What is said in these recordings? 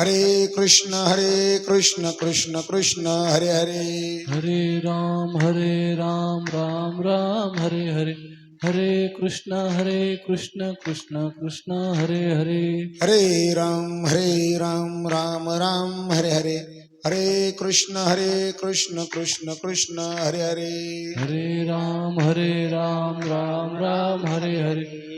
हरे कृष्ण हरे कृष्ण कृष्ण कृष्ण हरे हरे। हरे राम हरे राम राम राम हरे हरे। हरे कृष्ण हरे कृष्ण कृष्ण कृष्ण हरे हरे। हरे राम हरे राम राम राम हरे हरे। हरे कृष्ण हरे कृष्ण कृष्ण कृष्ण हरे हरे। हरे राम हरे राम राम राम हरे हरे।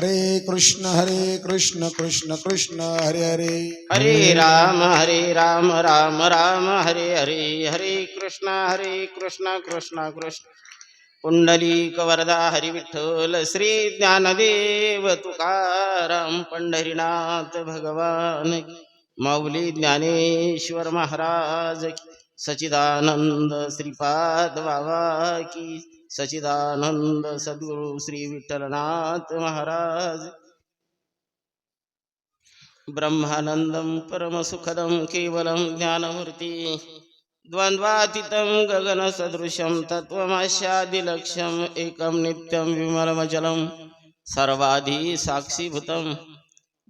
हरे कृष्ण हरे कृष्ण कृष्ण कृष्ण हरे हरे. हरे राम हरे राम राम राम हरे हरे हरे कृष्ण हरे कृष्ण कृष्ण कृष्ण. पुंडलीक वरदा हरी विठ्ठल श्री ज्ञानदेव तुकाराम पंढरीनाथ भगवान माऊली ज्ञानेश्वर महाराज सचिदानंद श्रीपाद बाबा की. सचिदानंद सद्गुरु श्री विठ्ठलनाथ महाराज। ब्रह्मानन्दं परमसुखदं केवलं ज्ञानमूर्ति। द्वन्द्वातीतं गगनसदृशं तत्त्वमस्यादिलक्ष्यम् एकं नित्यं विमलमजलं सर्वाधिसाक्षिभूतं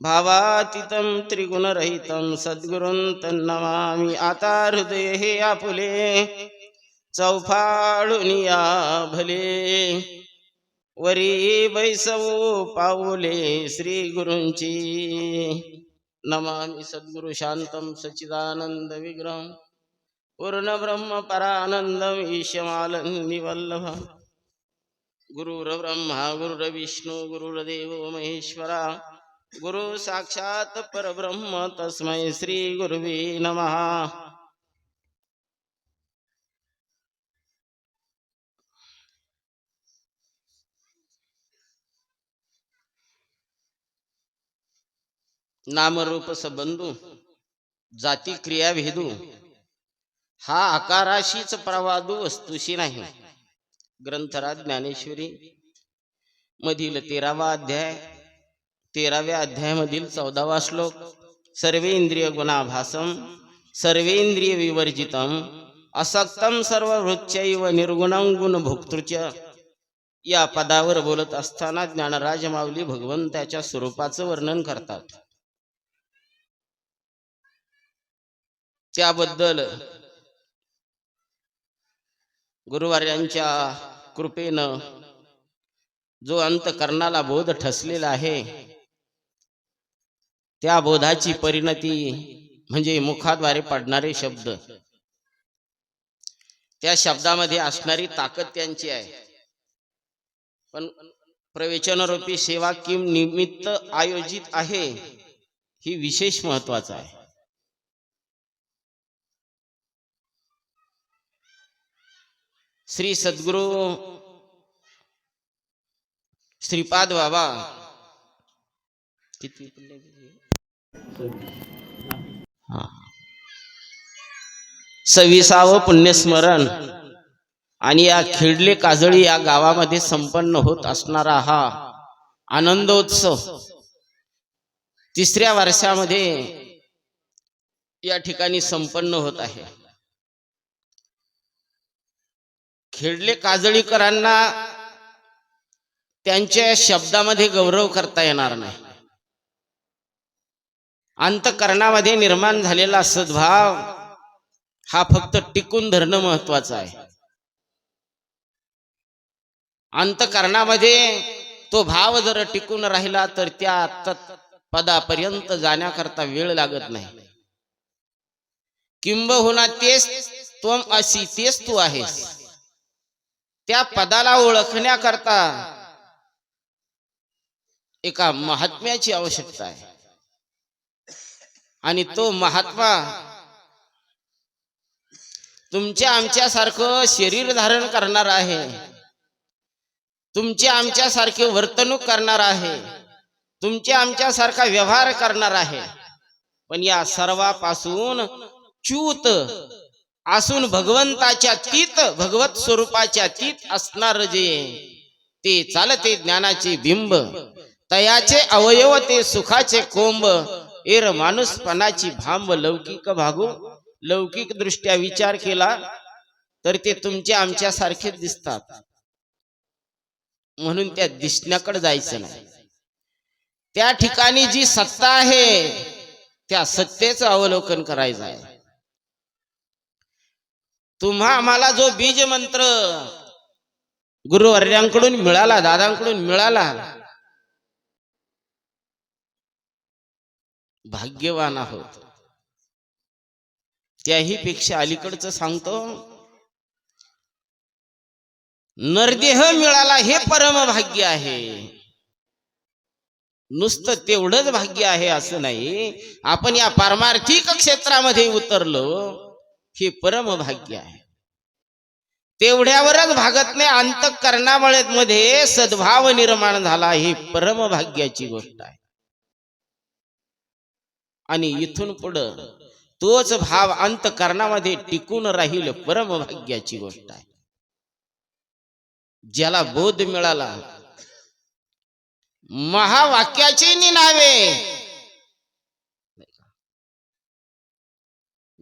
भावातीतं त्रिगुणरहितं सद्गुरुं तन्नमामि। आता हृदये हे आपुले। चौफाळुनिया भले. वरी बैसवो पाऊले श्री गुरूंची. नमामि सद्गुरु शांतम सच्चिदानंद विग्रहं पूर्ण ब्रह्म परानंदम ईशमालं निवल्लभं गुरुर्ब्रह्मा गुरुर्विष्णू गुरुर्देवो महेश्वरा. गुरु साक्षात परब्रह्म तस्मै श्री गुरुवे नमः. नामरूप सबंधू जाती क्रिया भेदू हा आकाराशीच प्रवादू वस्तूशी नाही. ग्रंथराज ज्ञानेश्वरी मधील तेरावा अध्याय तेराव्या अध्यायामधील चौदावा श्लोक सर्वे इंद्रिय गुणाभासम सर्वेंद्रिय विवर्जितम असक्तम सर्व वृत्तैव निर्गुणं गुण भोक्तृच या पदावर बोलत असताना ज्ञानराज माऊली भगवंताच्या स्वरूपाचं वर्णन करतात. त्याबद्दल गुरुवार्यांच्या कृपेनं जो अंतकरणाला बोध ठसलेला आहे त्या बोधाची परिणती म्हणजे मुखाद्वारे पडणारे शब्द. त्या शब्दामध्ये असणारी ताकद त्यांची आहे. पण प्रवेचनरूपी सेवा किम निमित्त आयोजित आहे ही विशेष महत्वाचं आहे. श्री सद्गुरु श्रीपाद बाबा। किती हा. सव्वीसावं पुण्यस्मरण आणि या खेडले काजळी या गावामध्ये संपन्न होत असणारा हा आनंदोत्सव तिसऱ्या वर्षामध्ये या ठिकाणी संपन्न होत आहे. खेडले काजळीकरांना त्यांच्या शब्दामध्ये गौरव करता येणार नाही. अंतकरणामध्ये निर्माण झालेला सद्भाव हा फक्त टिकून धरणं महत्वाचं आहे. अंतकरणामध्ये तो भाव जर टिकून राहिला तर त्या पदापर्यंत जाण्याकरता वेळ लागत नाही. किंबहुना तेच त्वम अशी तेच तू आहेस. त्या पदाला ओळखण्याकरता एका महात्म्याची आवश्यकता आहे. आणि तो महात्मा तुमच्या आमच्यासारखं शरीर धारण करणार आहे. तुमच्या आमच्यासारखे वर्तणूक करणार आहे. तुमच्या आमच्यासारखा व्यवहार करणार आहे. पण या सर्वापासून च्यूत असून भगवंताच्या तीत भगवत स्वरूपाच्या तीत असणार जे ते चालते ज्ञानाचे बिंब. तयाचे अवयव ते सुखाचे कोंब. एर माणूसपणाची भांब लौकिक भागू. लौकिक दृष्ट्या विचार केला तर ते तुमच्या आमच्या सारखेच दिसतात. म्हणून त्या दिसण्याकडे जायचं नाही. त्या ठिकाणी जी सत्ता आहे त्या सत्तेचं अवलोकन करायचं आहे. तुम्हा आम्हाला जो बीज मंत्र गुरुवर्यांकडून मिळाला दादांकडून मिळाला भाग्यवान आहोत. त्याही पेक्षा अलीकडचं सांगतो नरदेह मिळाला हे परम भाग्य आहे. नुसतं तेवढंच भाग्य आहे असं नाही. आपण या पारमार्थिक क्षेत्रामध्ये उतरलो. हे परम भाग्य आहे. तेवढ्यावरच भागत नाही अंतकरणामुळे मध्ये सद्भाव निर्माण झाला ही परम भाग्याची गोष्ट आहे. आणि इथून पुढं तोच भाव अंतकरणामध्ये टिकून राहील परम भाग्याची गोष्ट आहे. ज्याला बोध मिळाला. महावाक्याची निनावे.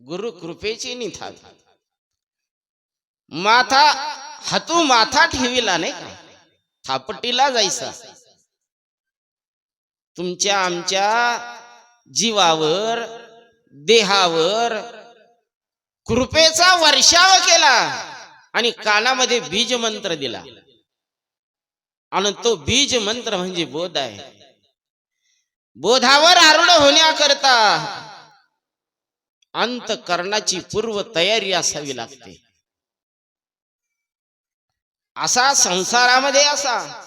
गुरु कृपेची निथावी माथा हातू माथा ठेविला नाही का? थापटीला जायचा. तुमच्या आमच्या जीवावर देहावर कृपेचा वर्षाव केला आणि कानामध्ये बीज मंत्र दिला. आणि तो बीज मंत्र म्हणजे बोध आहे. बोधावर आरूढ होण्याकरता अंतकरणाची पूर्व तयारी असावी लागते. असा संसारामध्ये असा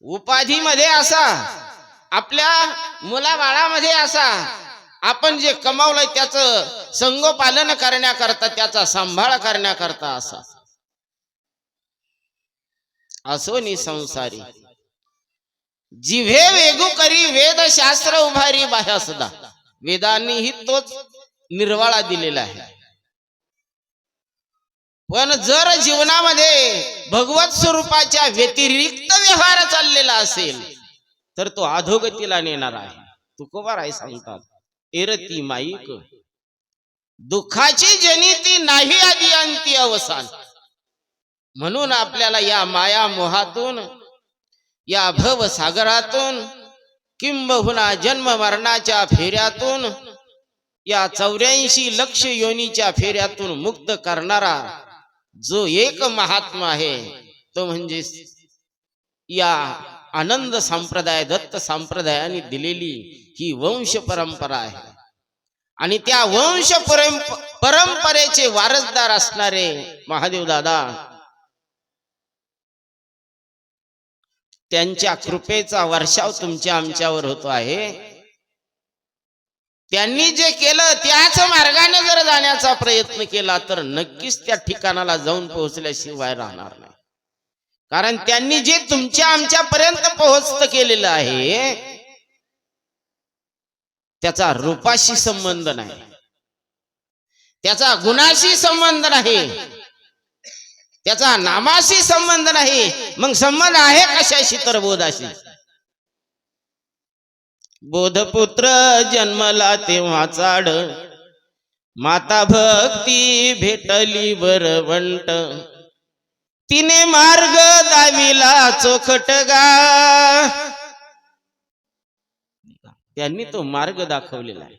उपाधीमध्ये असा आपल्या मुलाबाळामध्ये असा आपण जे कमावलंय त्याचं संगोपालन करण्याकरता त्याचा सांभाळ करण्याकरता असा. असो नि संसारी. जिव्हे वेगू करी वेद शास्त्र उभारी बाह्या सदा वेदांनीही तोच निर्वाळा दिलेला आहे. पण जर जीवनामध्ये भगवत स्वरूपाच्या व्यतिरिक्त व्यवहार चाललेला असेल तर तो अधोगतीला नेणार आहे. तुकोबार आहे सांगतात एरती माईक दुःखाची जनिती नाही आधी अंती अवसान. म्हणून आपल्याला या माया मोहातून या भव सागरातून किंबहुना जन्म मरणाच्या फेऱ्यातून या चौऱ्याऐंशी लक्ष योनीच्या फेऱ्यातून मुक्त करणारा जो एक महात्मा आहे तो म्हणजे या आनंद संप्रदाय दत्त संप्रदायाने दिलेली ही वंश परंपरा आहे. आणि त्या वंश परंपरेचे वारसदार असणारे महादेव दादा त्यांच्या कृपेचा वर्षाव तुमच्या आमच्यावर होतो आहे. त्यांनी जे केलं त्याच मार्गाने जर जाण्याचा प्रयत्न केला तर नक्कीच त्या ठिकाणाला जाऊन पोहोचल्याशिवाय राहणार नाही. कारण त्यांनी जे तुमच्या आमच्यापर्यंत पोहोचत केलेलं आहे त्याचा रूपाशी संबंध नाही. त्याचा गुणाशी संबंध नाही. त्याचा नामाशी संबंध नाही. मग संबंध आहे कशाशी तर बोधाशी? बोधपुत्र जन्मला तेव्हा चाड. माता भक्ती भेटली वरवंट तिने मार्ग दाविला चोखट गा. त्यांनी तो मार्ग दाखवलेला आहे.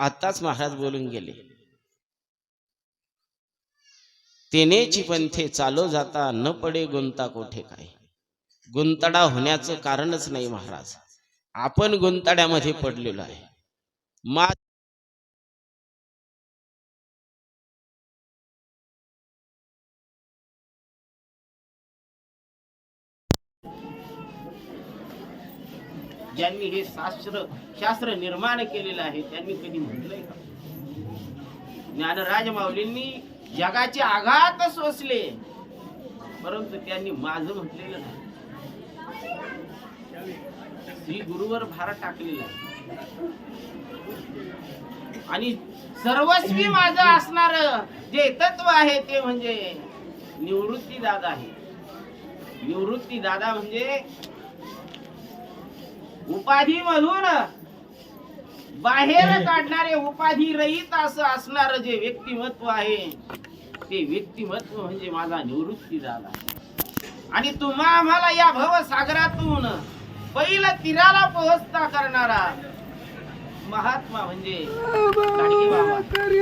आताच महाराज बोलून गेले. तिनेची पंथे चालो जाता न पडे गुंता कोठे काय? गुंतडा होण्याचं कारणच नाही महाराज. आपण गुंतड्यामध्ये पडलेलो आहे. मा ज्यांनी हे शास्त्र शास्त्र निर्माण केलेलं आहे त्यांनी कधी म्हटलंय का? ज्ञानराज माऊलींनी जगाचे आघात सोसले. परंतु त्यांनी माझं म्हटलेलं नाही. श्री गुरुवर भार टाकलेला आहे. आणि सर्वस्वी माझं असणार जे तत्व आहे ते म्हणजे निवृत्ती दादा आहे. निवृत्ती दादा म्हणजे उपाधी मधून बाहेर काढणारे उपाधी रहित असं असणार जे व्यक्तिमत्व आहे ते व्यक्तिमत्व म्हणजे माझा निवृत्ती दादा आणि तुम्हा आम्हाला या भवसागरातून पहिला तीराला पोहोचता करणारा. महात्मा म्हणजे गाडगे बाबा. श्री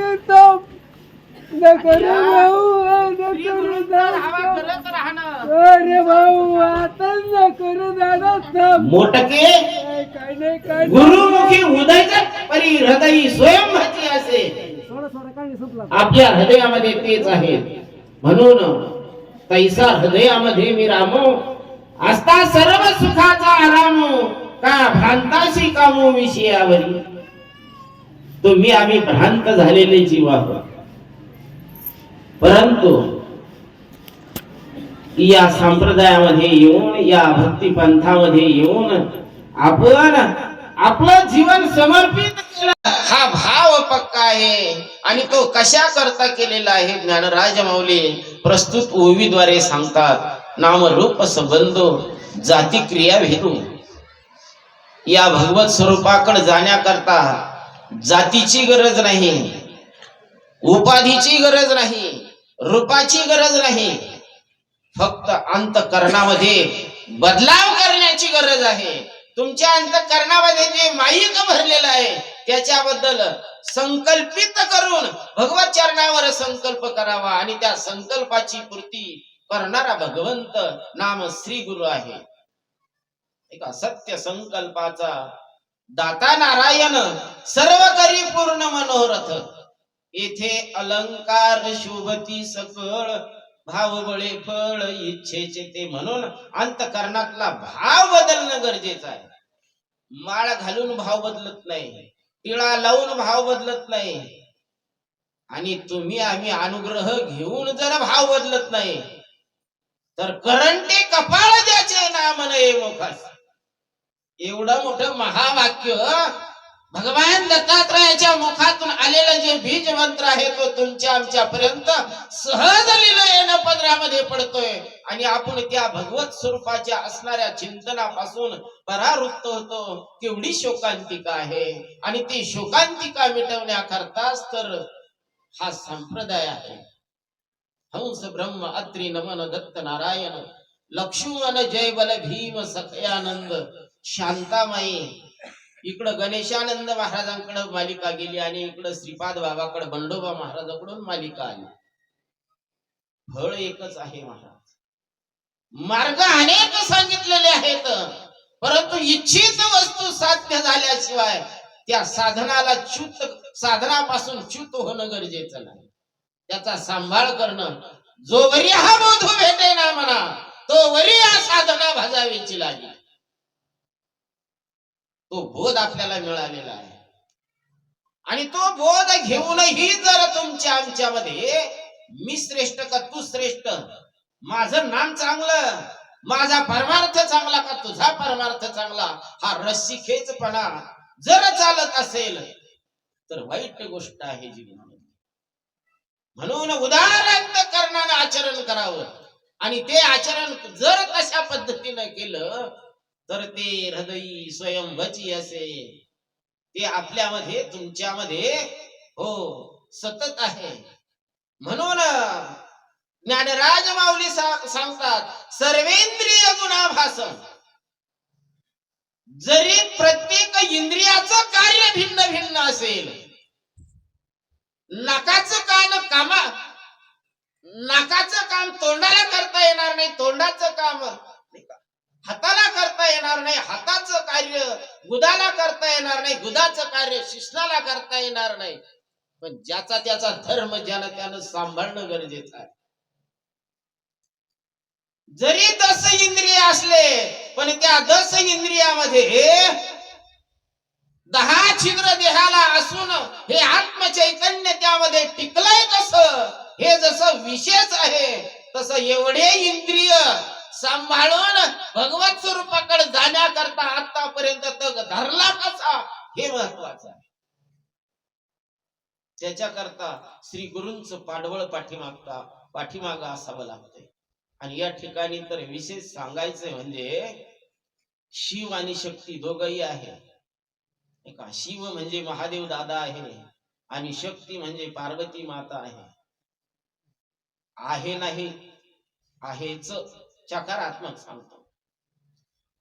गुरुंचा धावा करत राहणं. अरे भाऊ आता न करू दादा मोटके? गुरुमुखी उदय परी हृदयी स्वयंभाची असे. आपल्या हृदयामध्ये तेच आहे. म्हणून तैसा हृदयामध्ये मी रामो असता सर्व सुखाचा आराम का भ्रांताशी कामो विषयावरी? तुम्ही आम्ही भ्रांत झालेले जीव आहोत परंतु या संप्रदायामध्ये येऊन या भक्ती पंथामध्ये येऊन आपण आपलं जीवन समर्पित केलं. हा भाव पक्का आहे आणि तो कशा करता केलेला आहे ज्ञानराज माऊली प्रस्तुत ओवीद्वारे सांगतात. नाम रूप संबंध जाती क्रिया भेदू. या भगवत स्वरूपाकडे जाण्याकरता जातीची गरज नाही उपाधीची गरज नाही रूपाची गरज नाही. फक्त अंतकरणामध्ये बदलाव करण्याची गरज आहे. तुमच्या अंतकरणामध्ये जे माईक भरलेलं आहे त्याच्याबद्दल संकल्पित करून भगवत चरणावर संकल्प करावा आणि त्या संकल्पाची पूर्ती करणारा भगवंत नाम श्री गुरु आहे. एका सत्य संकल्पाचा दाता नारायण सर्व करी पूर्ण मनोरथ. येथे अलंकार शोभती सकळ भावबळे फळ इच्छेचे ते म्हणून अंतकरणातला भाव बदलणं गरजेचं आहे. माळ घालून भाव बदलत नाही. टिळा लावून भाव बदलत नाही. आणि तुम्ही आम्ही अनुग्रह घेऊन जर भाव बदलत नाही तर करंटे कपाळ ज्याचे नाम नये मुखास. एवढं मोठं महावाक्य भगवान दत्तात्रयाच्या मुखातून आलेलं जे बीज मंत्र आहे तो तुमच्या आमच्या पर्यंत सहज लिहिलं पदरामध्ये पडतोय. आणि आपण त्या भगवत स्वरूपाच्या असणाऱ्या चिंतनापासून परावृत्त होतो. केवढी शोकांतिका आहे. आणि ती शोकांतिका मिटवण्याकरताच तर हा संप्रदाय आहे. हंस ब्रह्म अत्रि नमन दत्त नारायण लक्ष्मण जय बल भीम सखयानंद शांतामाई. इकडं गणेशानंद महाराजांकडे मालिका गेली आणि इकडं श्रीपाद बाबाकडे बंडोबा महाराजाकडून मालिका आली. फळ एकच आहे महाराज. मार्ग अनेक सांगितलेले आहेत परंतु इच्छित वस्तू साध्य झाल्याशिवाय त्या साधनाला च्युत साधनापासून च्युत होणं गरजेचं नाही. त्याचा सांभाळ करणं. जो वरी हा बोध भेटे ना म्हणा तो वरी हा साधना भाजावीची लागेल तो बोध आपल्याला मिळालेला आहे. आणि तो बोध घेऊनही जर तुमच्या आमच्यामध्ये मी श्रेष्ठ का तू श्रेष्ठ? माझं नाम चांगलं माझा परमार्थ चांगला का तुझा परमार्थ चांगला? हा रस्सी खेचपणा जर चालत असेल तर वाईट गोष्ट आहे जीवनामध्ये. म्हणून उदाहरण करणारं आचरण करावं. आणि ते आचरण जर कशा पद्धतीनं केलं तर ते हृदयी स्वयंभची असे ते आपल्यामध्ये तुमच्यामध्ये हो सतत आहे. म्हणून ज्ञानराज माऊली सांगतात सर्वेंद्रिय गुणाभासन जरी प्रत्येक इंद्रियाचं कार्य भिन्न भिन्न असेल नाकाचं काम कामा नाकाचं काम तोंडाला करता येणार नाही तोंडाचं काम हाताला करता येणार नाही हाताचं कार्य गुदाला करता येणार नाही गुदाचं कार्य शिष्णाला करता येणार नाही. पण ज्याचा त्याचा धर्म ज्यानं त्यानं सांभाळणं गरजेचं आहे. जरी दस इंद्रिय असले पण त्या दस इंद्रियामध्ये दहा छिद्र देहाला असून हे आत्मचैतन्य त्यामध्ये टिकलंय कसं? हे जसं विशेष आहे तस एवढे इंद्रिय सांभाळून भगवत स्वरूपाकडे जाण्याकरता आतापर्यंत तग धरला कसा? हे महत्वाचं आहे. त्याच्याकरता श्री गुरूंच पाडवळ पाठीमागता पाठीमागा असावं लागतंय. आणि या ठिकाणी तर विशेष सांगायचंय म्हणजे शिव आणि शक्ती दोघही आहे. का? शिव म्हणजे महादेव दादा आहे आणि शक्ती म्हणजे पार्वती माता आहे. आहे नाही आहेच चकारात्मक सांगतो.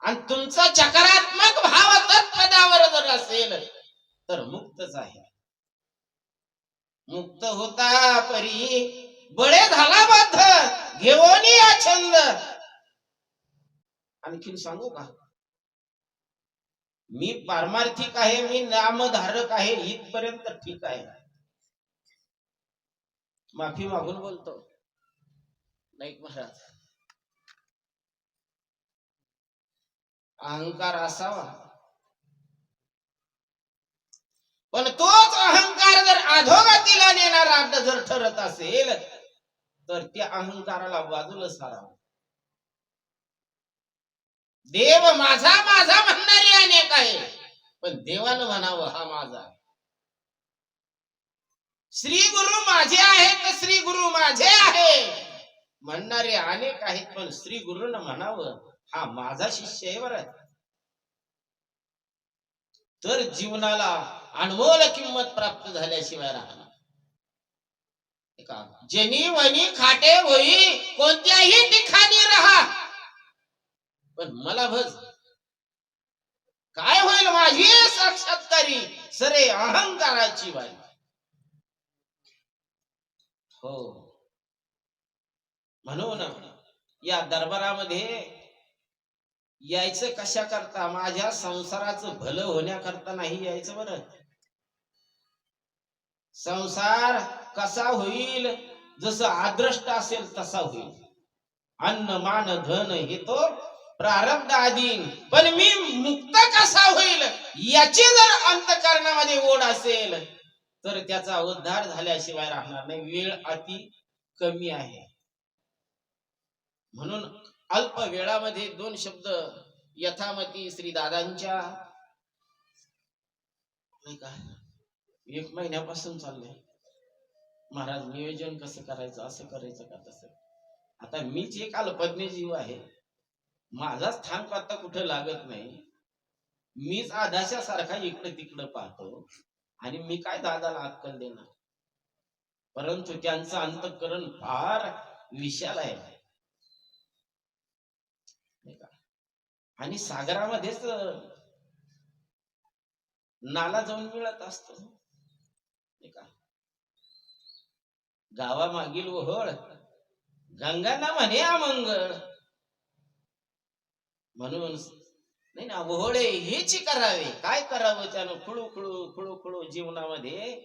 आणि तुमचा चकारात्मक भाव तत्पदावर जर असेल तर मुक्तच आहे. मुक्त होता परी बळे झाला बद्ध घेऊन या छंद आणखीन सांगू का? मी पारमार्थिक आहे मी नामधारक आहे इथपर्यंत ठीक आहे. माफी मागून बोलतो. नाईक महाराज. अहंकार असावा. पण तोच अहंकार जर अधोगतीला नेणारा जर ठरत असेल तर त्या अहंकाराला बाजूला सारावं. देव माझा माझा म्हणणारे अनेक आहे. पण देवानं म्हणावं हा माझा श्री गुरु माझे आहेत तर श्री गुरु माझे आहे. म्हणणारे अनेक आहेत पण श्री गुरुनं म्हणावं हा माझा शिष्य आहे बरं. तर जीवनाला अनमोल किंमत प्राप्त झाल्याशिवाय राहणार एका जनी वनी खाटे होई कोणत्याही ठिकाणी राहा. पण मला भज काय होईल माझी साक्षात्कारी? सरे अहंकाराची वारी. हो. म्हणून या दरबारामध्ये यायचं कशा करता माझ्या संसाराचं भलं होण्याकरता नाही यायचं बरं. संसार कसा होईल? जसं आदृष्ट असेल तसा होईल. अन्न मान धन हे तो प्रारब्ध आधीन पण मी मुक्त कसा होईल याची जर अंतकरणामध्ये ओढ असेल तर त्याचा उद्धार झाल्याशिवाय राहणार नाही. वेळ अति कमी आहे. म्हणून अल्प वेळामध्ये दोन शब्द यथामती श्री दादांच्या नाही का? एक महिन्यापासून चाललंय. महाराज नियोजन कसं करायचं असं करायचं का तसं? आता मीच एक अल्पज्ञ जीव आहे. माझा स्थान पत्ता कुठं लागत नाही मीच आधाशा सारखा इकडं तिकडं पाहतो आणि मी काय दादाला अक्कल देणार? परंतु त्यांचं अंतकरण फार विशाल आहे. आणि सागरामध्येच नाला जाऊन मिळत असतो. गावामागील ओहळ गंगाना म्हणे अमंगळ म्हणून नाही ना ओहळे हेच करावे काय करावं त्यानं? खुळू खुळू खुळू खुळू जीवनामध्ये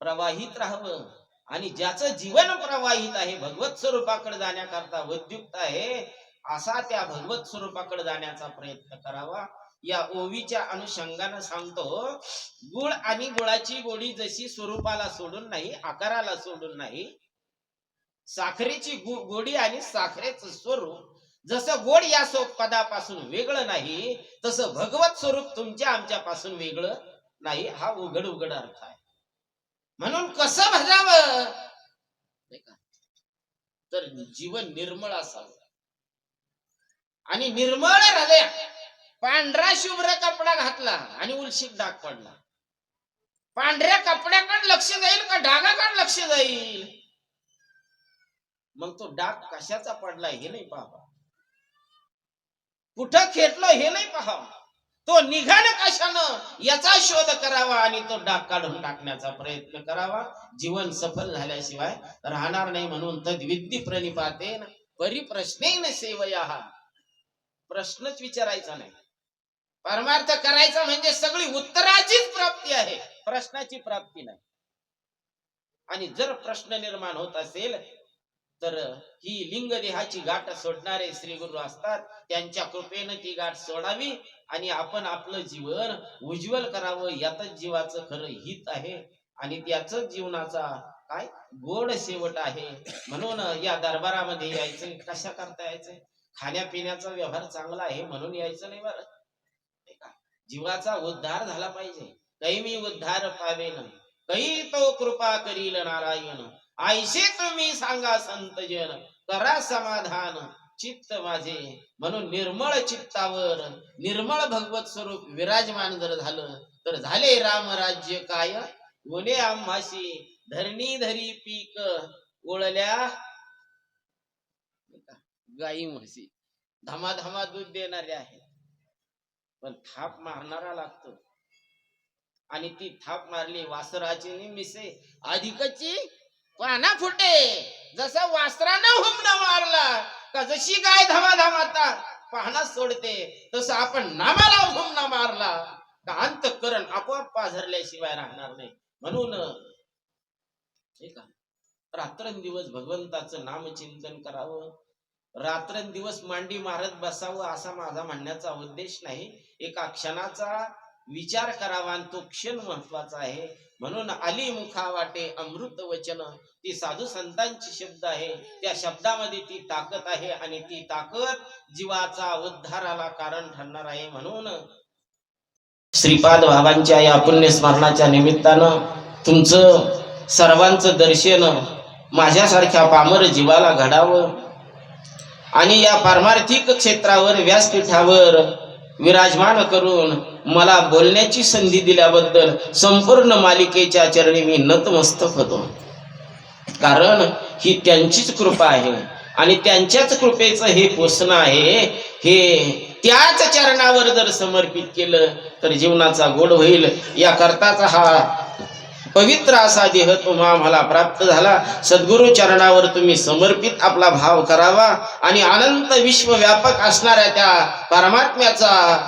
प्रवाहित राहावं. आणि ज्याचं जीवन प्रवाहित आहे भगवत स्वरूपाकडे जाण्याकरता उद्युक्त आहे असा त्या भगवत स्वरूपाकडे जाण्याचा प्रयत्न करावा. या ओवीच्या अनुषंगानं सांगतो गुळ आणि गुळाची गोडी जशी स्वरूपाला सोडून नाही आकाराला सोडून नाही साखरेची गोडी आणि साखरेच स्वरूप जसं गोड या पदापासून वेगळं नाही तसं भगवत स्वरूप तुमच्या आमच्यापासून वेगळं नाही हा उघड उघड अर्थ आहे. म्हणून कसं भजावं? तर जीवन निर्मळ असावं. आणि निर्मळ हृदय पांढरा शुभ्र कपडा घातला आणि उलशीक डाग पडला. पांढऱ्या कपड्याकडे लक्ष जाईल का डागाकडे लक्ष जाईल? मग तो डाग कशाचा पडलाय हे नाही पाहा कुठं खेटलो हे नाही पाहावा. तो निघालं कशानं? याचा शोध करावा आणि तो डाग काढून टाकण्याचा प्रयत्न करावा. जीवन सफल झाल्याशिवाय राहणार नाही म्हणून तद्विद्धी प्रणिपातेन न सेवया. प्रश्नच विचारायचा नाही. परमार्थ करायचा म्हणजे सगळी उत्तराचीच प्राप्ती आहे. प्रश्नाची प्राप्ती नाही. आणि जर प्रश्न निर्माण होत असेल तर ही लिंग देहाची गाठ सोडणारे श्री गुरु असतात. त्यांच्या कृपेनं ती गाठ सोडावी आणि आपण आपलं जीवन उज्ज्वल करावं यातच जीवाचं खरं हित आहे. आणि त्याच जीवनाचा काय? गोड शेवट आहे. म्हणून या दरबारामध्ये यायचं कशा करता यायचंय खाण्यापिण्याचा व्यवहार चांगला आहे म्हणून यायचं नाही बरं. जीवाचा उद्धार झाला पाहिजे. काही मी उद्धार पावेन काही तो कृपा करील नारायण. आयसे तुम्ही सांगा संतजन करा समाधान चित्त माझे. म्हणून निर्मळ चित्तावर निर्मळ भगवत स्वरूप विराजमान जर झालं तर झाले राम राज्य काय? गुन्हे आम्हाशी धरणी धरी पीक ओळल्या. गाई म्हशी धमाधमा दूध देणारे आहेत. पण थाप मारणारा लागतो. आणि ती थाप मारली वासराची नि मिसे अधिकची पाना फुटे. जसं वास्त्रानं हुमणं मारला का जशी गाय धमाधमाता पाहणा सोडते तसं आपण नामाला हुमना मारला. का अंतकरण आपोआप पाझरल्याशिवाय राहणार नाही. म्हणून रात्रंदिवस भगवंताचं नामचिंतन करावं. रात्रंदिवस मांडी मारत बसावं असा माझा म्हणण्याचा उद्देश नाही. एका क्षणाचा विचार करावा आणि तो क्षण महत्त्वाचा आहे. म्हणून आली मुखा वाटे अमृत वचन ती साधू संतांची शब्द आहे. त्या शब्दामध्ये ती ताकद आहे आणि ती ताकद जीवाचा उद्धाराला कारण ठरणार आहे. म्हणून श्रीपाद बाबांच्या या पुण्य स्मरणाच्या निमित्तानं तुमचं सर्वांचं दर्शन माझ्यासारख्या पामर जीवाला घडावं आणि या पारमार्थिक क्षेत्रावर व्यासपीठावर विराजमान करून मला बोलण्याची संधी दिल्याबद्दल संपूर्ण मालिकेच्या चरणी मी नतमस्तक होतो. कारण ही त्यांचीच कृपा आहे आणि त्यांच्याच कृपेचं हे पोषण आहे हे त्याच चरणावर जर समर्पित केलं तर जीवनाचा गोड होईल. या करताचा हा पवित्र असा देह तुम्हा मला प्राप्त झाला. सद्गुरु चरणावर तुम्ही समर्पित आपला भाव करावा आणि अनंत विश्वव्यापक असणाऱ्या त्या परमात्म्याचा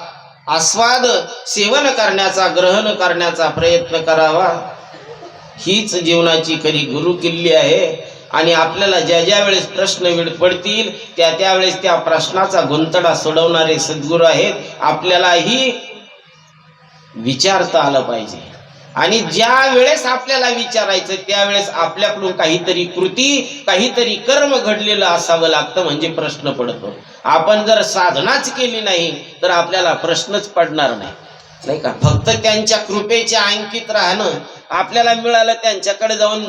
आस्वाद सेवन करण्याचा ग्रहण करण्याचा प्रयत्न करावा. हीच जीवनाची खरी गुरु किल्ली आहे. आणि आपल्याला ज्या ज्या वेळेस प्रश्न पडतील त्या त्यावेळेस त्या प्रश्नाचा गुंतडा सोडवणारे सद्गुरू आहेत. आपल्यालाही विचारता आलं पाहिजे. आणि ज्या वेळेस आपल्याला विचारायचं त्यावेळेस आपल्याकडून काहीतरी कृती काहीतरी कर्म घडलेलं असावं लागतं म्हणजे प्रश्न पडतो. आपण जर साधनाच केली नाही तर आपल्याला प्रश्नच पडणार नाही. नाही का? फक्त त्यांच्या कृपेच्या अंकित राहणं आपल्याला मिळालं त्यांच्याकडे जाऊन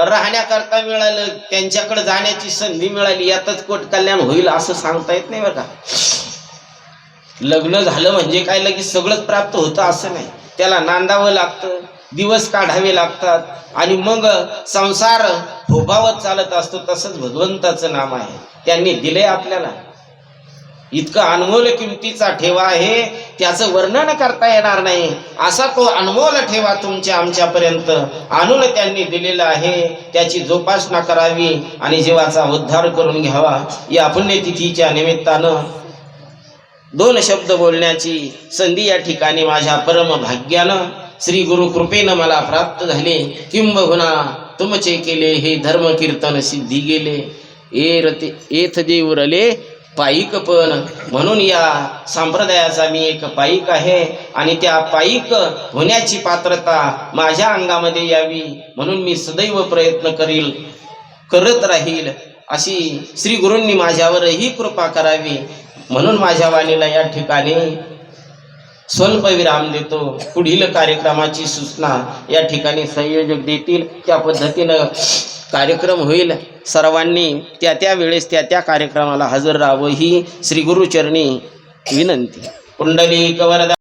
राहण्याकरता मिळालं त्यांच्याकडे जाण्याची संधी मिळाली यातच कोट कल्याण होईल असं सांगता येत नाही बरं का? लग्न झालं म्हणजे काय लगेच सगळंच प्राप्त होतं असं नाही. त्याला नांदावं लागतं दिवस काढावे लागतात आणि मग संसार भोगावत चालत असतो तसंच भगवंताचं नाम आहे. त्यांनी दिले आपल्याला. इतकं अनमोल किमतीचा ठेवा आहे त्याचं वर्णन करता येणार नाही. असा तो अनमोल ठेवा तुमच्या आमच्यापर्यंत. आणून त्यांनी दिलेला आहे त्याची जोपासना करावी आणि जीवाचा उद्धार करून घ्यावा. या पुण्यतिथीच्या निमित्तानं दोन शब्द बोलण्याची संधी या ठिकाणी माझ्या परम भाग्यानं श्री गुरु कृपेनं मला प्राप्त झाले. किंबहुना तुमचे केले हे धर्म कीर्तन सिद्धी गेले. एरते एथ देव रले पायिक पण. म्हणून या संप्रदायाचा मी एक पायिक आहे आणि त्या पायिक होण्याची पात्रता माझ्या अंगामध्ये यावी. म्हणून मी सदैव प्रयत्न करील करत राहील. अशी श्री गुरूंनी माझ्यावरही कृपा करावी. म्हणून माझ्या वाणीला या ठिकाणी स्वल्पविराम देतो. पुढील कार्यक्रमाची सूचना या ठिकाणी संयोजक देतील. त्या पद्धतीनं कार्यक्रम होईल. सर्वांनी त्या त्या वेळेस त्या त्या कार्यक्रमाला हजर राहावं ही श्री गुरुचरणी विनंती. कुंडली कवरदा